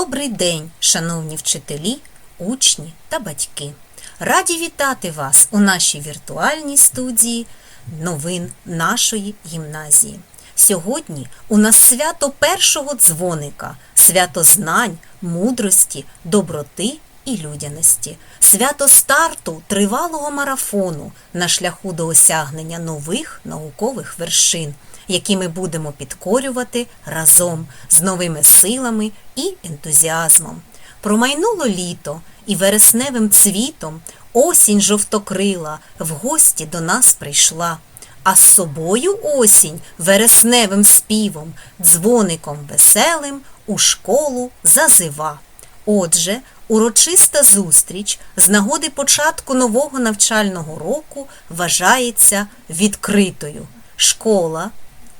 Добрий день, шановні вчителі, учні та батьки. Раді вітати вас у нашій віртуальній студії новин нашої гімназії. Сьогодні у нас свято першого дзвоника, свято знань, мудрості, доброти і людяності, свято старту тривалого марафону на шляху до осягнення нових наукових вершин, які ми будемо підкорювати разом з новими силами і ентузіазмом. Промайнуло літо і вересневим цвітом осінь жовтокрила в гості до нас прийшла. А з собою осінь вересневим співом, дзвоником веселим у школу зазива. Отже, урочиста зустріч з нагоди початку нового навчального року вважається відкритою. Школа,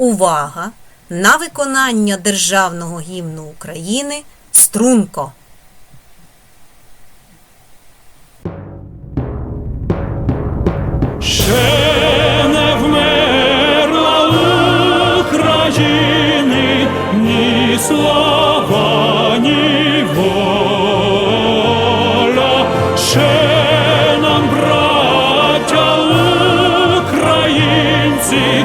увага! На виконання Державного гімну України струнко! Ще не вмерла України ні слава, ні воля. Ще нам, браття українці,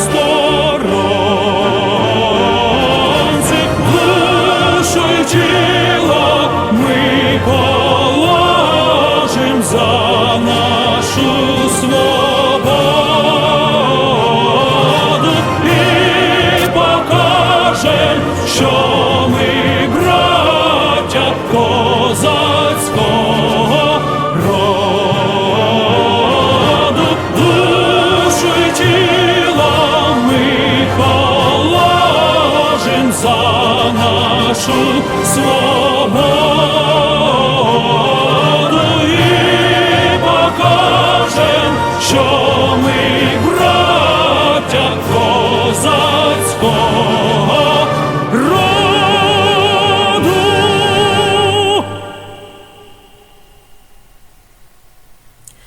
нашу свободу і покажем, що ми браття козацького роду.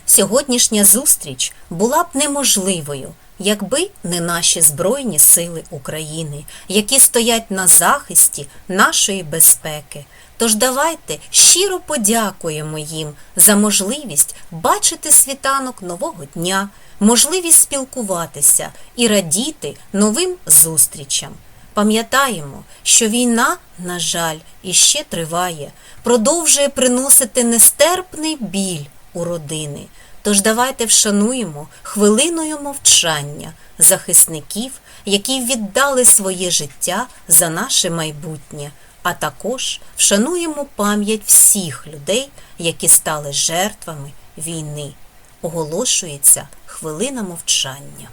Сьогоднішня зустріч була б неможливою, якби не наші Збройні Сили України, які стоять на захисті нашої безпеки. Тож давайте щиро подякуємо їм за можливість бачити світанок нового дня, можливість спілкуватися і радіти новим зустрічам. Пам'ятаємо, що війна, на жаль, іще триває, продовжує приносити нестерпний біль у родини. Тож давайте вшануємо хвилиною мовчання захисників, які віддали своє життя за наше майбутнє, а також вшануємо пам'ять всіх людей, які стали жертвами війни. Оголошується хвилина мовчання.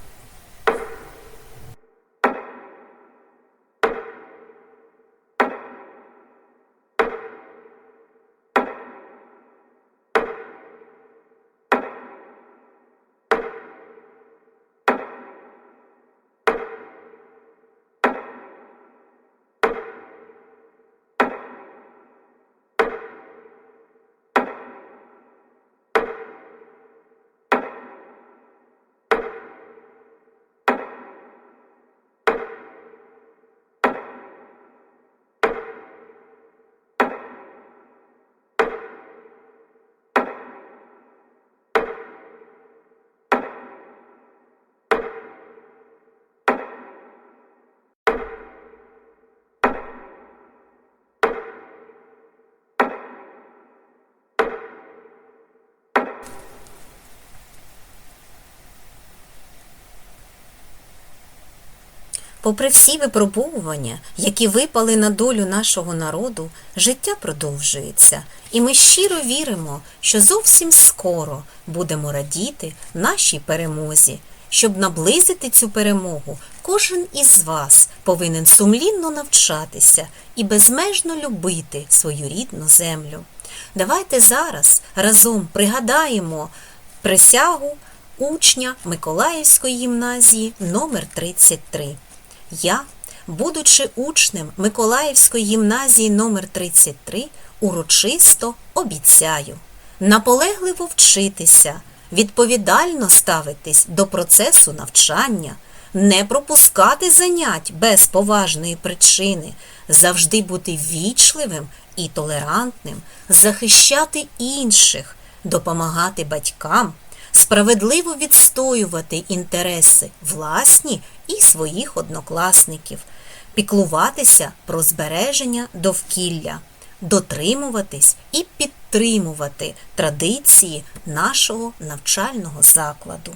Попри всі випробовування, які випали на долю нашого народу, життя продовжується, і ми щиро віримо, що зовсім скоро будемо радіти нашій перемозі. Щоб наблизити цю перемогу, кожен із вас повинен сумлінно навчатися і безмежно любити свою рідну землю. Давайте зараз разом пригадаємо присягу учня Миколаївської гімназії номер 33. Я, будучи учнем Миколаївської гімназії номер 33, урочисто обіцяю наполегливо вчитися, відповідально ставитись до процесу навчання, не пропускати занять без поважної причини, завжди бути вічливим і толерантним, захищати інших, допомагати батькам, справедливо відстоювати інтереси власні і своїх однокласників, піклуватися про збереження довкілля, дотримуватись і підтримувати традиції нашого навчального закладу.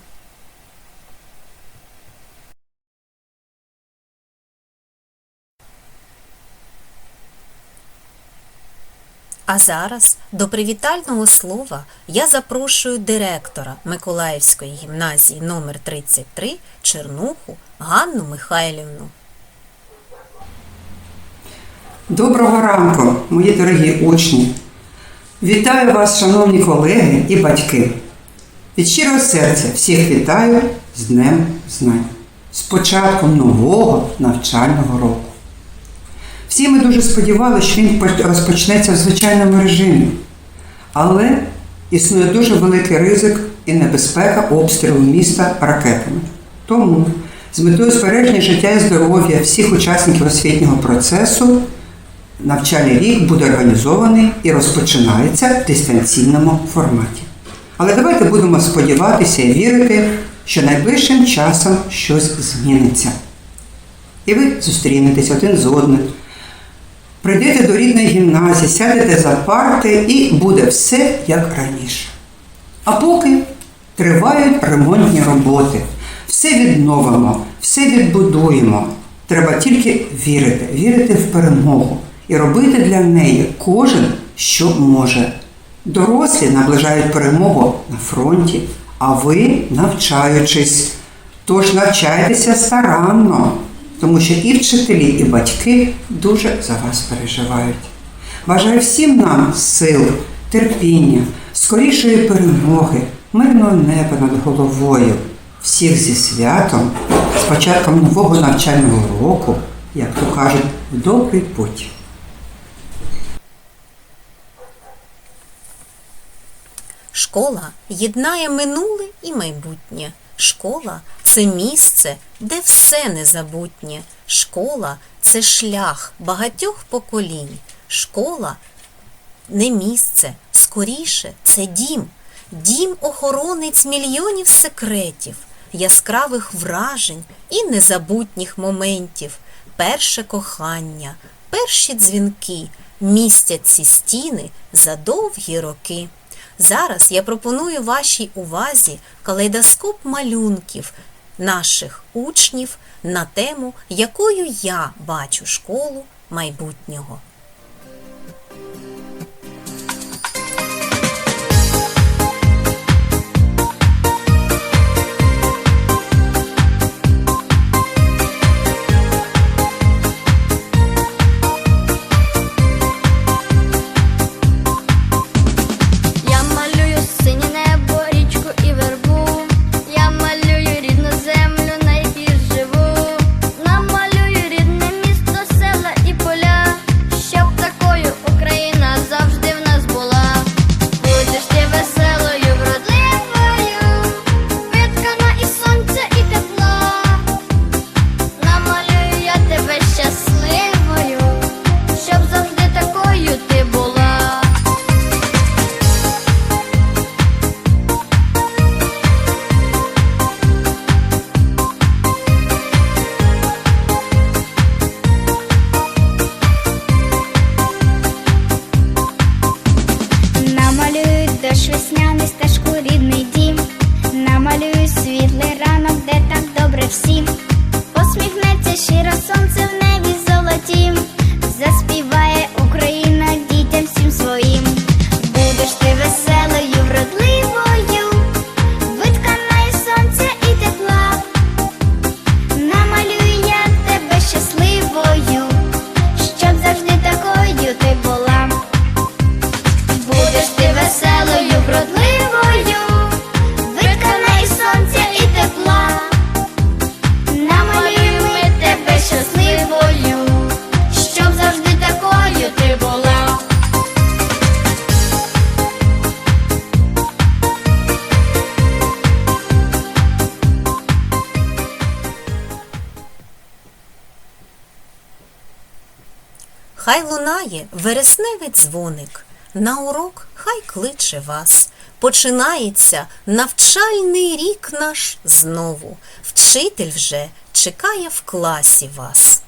А зараз до привітального слова я запрошую директора Миколаївської гімназії номер 33 Чернуху Ганну Михайлівну. Доброго ранку, мої дорогі учні! Вітаю вас, шановні колеги і батьки. Від щирого серця всіх вітаю з Днем Знань, з початком нового навчального року. Всі ми дуже сподівалися, що він розпочнеться в звичайному режимі, але існує дуже великий ризик і небезпека обстрілу міста ракетами. Тому з метою збереження життя і здоров'я всіх учасників освітнього процесу навчальний рік буде організований і розпочинається в дистанційному форматі. Але давайте будемо сподіватися і вірити, що найближчим часом щось зміниться. І ви зустрінетесь один з одним, прийдете до рідної гімназії, сядете за парти і буде все як раніше. А поки тривають ремонтні роботи, все відновимо, все відбудуємо. Треба тільки вірити, вірити в перемогу і робити для неї кожен, що може. Дорослі наближають перемогу на фронті, а ви навчаючись. Тож навчайтеся старанно, тому що і вчителі, і батьки дуже за вас переживають. Бажаю всім нам сил, терпіння, скорішої перемоги, мирного неба над головою, всіх зі святом, з початком нового навчального року, як то кажуть, в добрий путь. Школа єднає минуле і майбутнє. Школа це місце, де все незабутнє. Школа це шлях багатьох поколінь. Школа не місце, скоріше це дім. Дім охоронець мільйонів секретів, яскравих вражень і незабутніх моментів. Перше кохання, перші дзвінки містять ці стіни за довгі роки. Зараз я пропоную вашій увазі калейдоскоп малюнків наших учнів на тему, якою я бачу школу майбутнього. Хай лунає вересневий дзвоник, на урок хай кличе вас. Починається навчальний рік наш знову. Вчитель вже чекає в класі вас.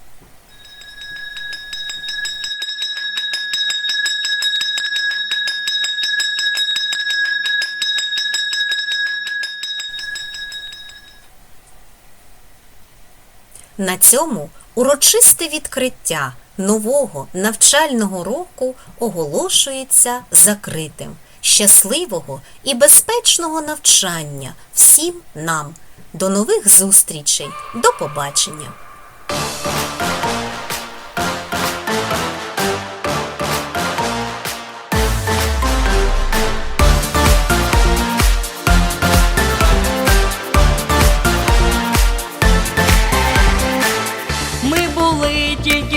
На цьому урочисте відкриття нового навчального року оголошується закритим. Щасливого і безпечного навчання всім нам. До нових зустрічей. До побачення! Ми були тільки